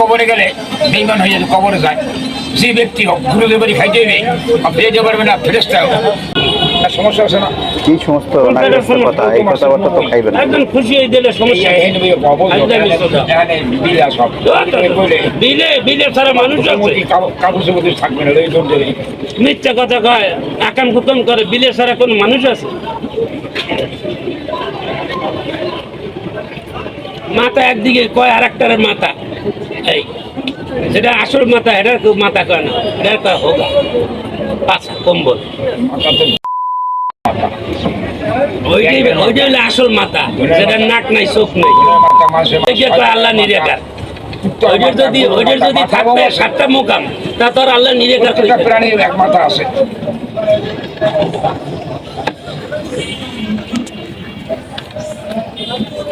কবরে গেলে বেইমান হয়ে যাবে কবরে যায়। যে ব্যক্তি হোক খাইতে যেতে পারবে না ফেরেস্তা সমস্যা আছে না। কি সমস্ত কথা এই কথাবার্তা তো খাইবেন না। একদম খুশি হয়ে দিলে সমস্যা বিলা সব বিলে বিলে ছাড়া মানুষ আছে? মোটামুটি মধ্যে থাকবে না মিথ্যা কথা কয় আকাম কুতম করে বিলে সারা কোন মানুষ আছে? মাথা একদিকে কয় আর একটার মাথা। এই, যেটা আসল মাথা এটার মাথা কয় না। এটার কয় হোগা। পাছা, কম্বল। হলো আসল মাথা। যেটা নাক নাই, চোখ নাই। আল্লাহ নিরেকার। যদি যদি থাকতে সাতটা মোকাম, তা তোর আল্লাহ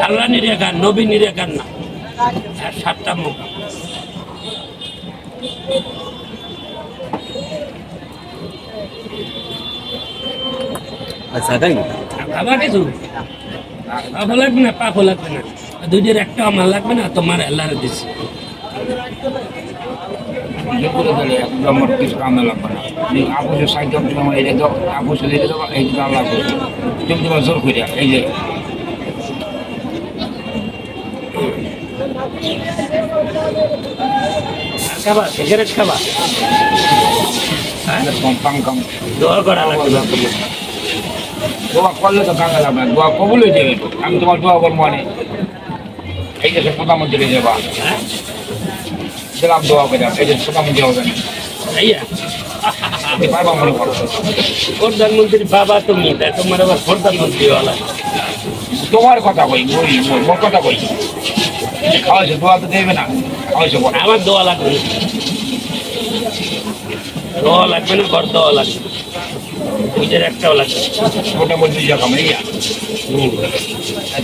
আল্লাহ নিরেকার নবী নিরেকার না। আর সাতটা মোকাম আচ্ছা তাই আবার কিছু? পাপও লাগবে না পাপও লাগবে না। দুইটার একটা আমার লাগবে না তোমার আল্লাহরে দিচ্ছি আমার কিছু কামে লাগবে না আপুসের সাইড তোমার এই আল্লাহ তুমি তোমার জোর করে এই যে খাবা সিগারেট খাবা। কাম দোয়া করা লাগবে। দোয়া করলে তো লাগবে না। দোয়া কবুল হয়ে যাবে আমি তোমার দোয়া করব মানে। এই যে প্রধানমন্ত্রী দেবা হ্যাঁ? দিলাম দোয়া করে এই যে প্রধানমন্ত্রী হবে না। মনে প্রধানমন্ত্রীর বাবা তুমি তোমার আবার প্রধানমন্ত্রী তোমার কথা কই মোর কথা কই। খাওয়াইছে দোয়া তো দেবে না। খাওয়াইছে আমার দোয়া লাগবে। দোয়া লাগবে না ঘর দোয়া লাগবে। একটাও লাগবে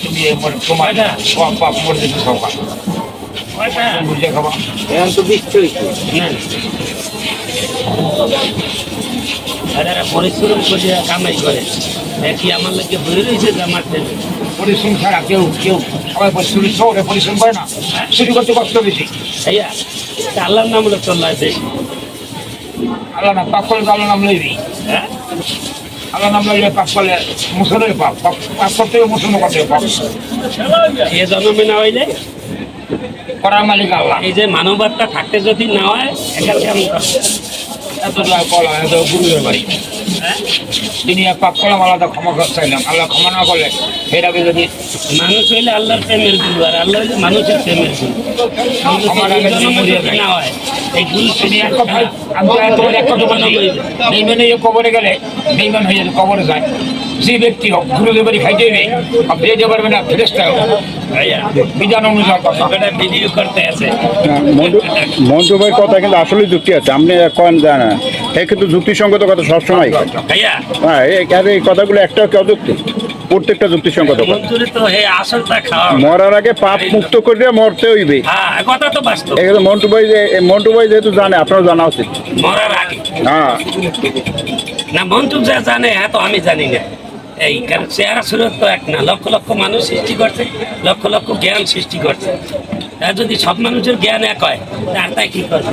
তুমি তোমার মোর? বুঝে খাবা এখন তো বিশ্বই না পরিশ্রম করে কামাই করে একই আমার লাগে বই রয়েছে ছেলে পরিশ্রম ছাড়া কেউ কেউ সবাই পরিশ্রম শহরে পরিশ্রম করে না শুরু করতে কষ্ট বেশি। ভাইয়া তা আল্লাহর নাম হলো চল্লায় বেশি আল্লাহ পাপ করলে আল্লাহ নাম লইবি। হ্যাঁ? আল্লাহ নাম লইলে পাপ করলে মুসলের পাপ পাপ- করতে মুসলমান করতে পাপ। এ জন্মে না হইলে? করার মালিক আল্লাহ। এই যে মানবতা থাকতে যদি না হয় এখানে কেমন? এত করলাম এত গুরুদের বাড়ি? তিনি এক পাপ করলাম আল্লাহ ক্ষমা চাইলাম আল্লাহ ক্ষমা না করলে সেটাকে যদি মানুষ হইলে আল্লাহর প্রেমের গুরু আর আল্লাহ হইলে মানুষের প্রেমের গুরু। না হয়। এই তিনি এক কথা আমি তোমার এক কথা বলছি বেইমানে কবরে গেলে বেইমান হয়ে যাবে কবরে যায় যে ব্যক্তি হোক ঘুরে বাড়ি খাইতে হবে আর যেতে পারবে না ফেরেস্তা ভাইয়া বিধান অনুযায়ী কথা। এটা ভিডিও করতে আছে। মন্টু ভাইয়ের কথা কিন্তু আসলে যুক্তি আছে। আপনি কন জানা এ কিন্তু যুক্তিসঙ্গত কথা সবসময়। হ্যাঁ এই আর এই কথাগুলো একটা কেউ যুক্তি প্রত্যেকটা যুক্তিসঙ্গত মরার আগে পাপ মুক্ত করে মরতে হইবে। হ্যাঁ কথা তো বাস্তব। এগুলো মন্টু ভাই মন্টু ভাই যেহেতু জানে আপনারও জানা উচিত। মরার আগে। হ্যাঁ। না মন্ত্র যা জানে হ্যাঁ তো আমি জানি না। এই কারণ চেহারা সুরত তো এক না লক্ষ লক্ষ মানুষ সৃষ্টি করছে লক্ষ লক্ষ জ্ঞান সৃষ্টি করছে। তা যদি সব মানুষের জ্ঞান এক হয় তার তাই কি করবে?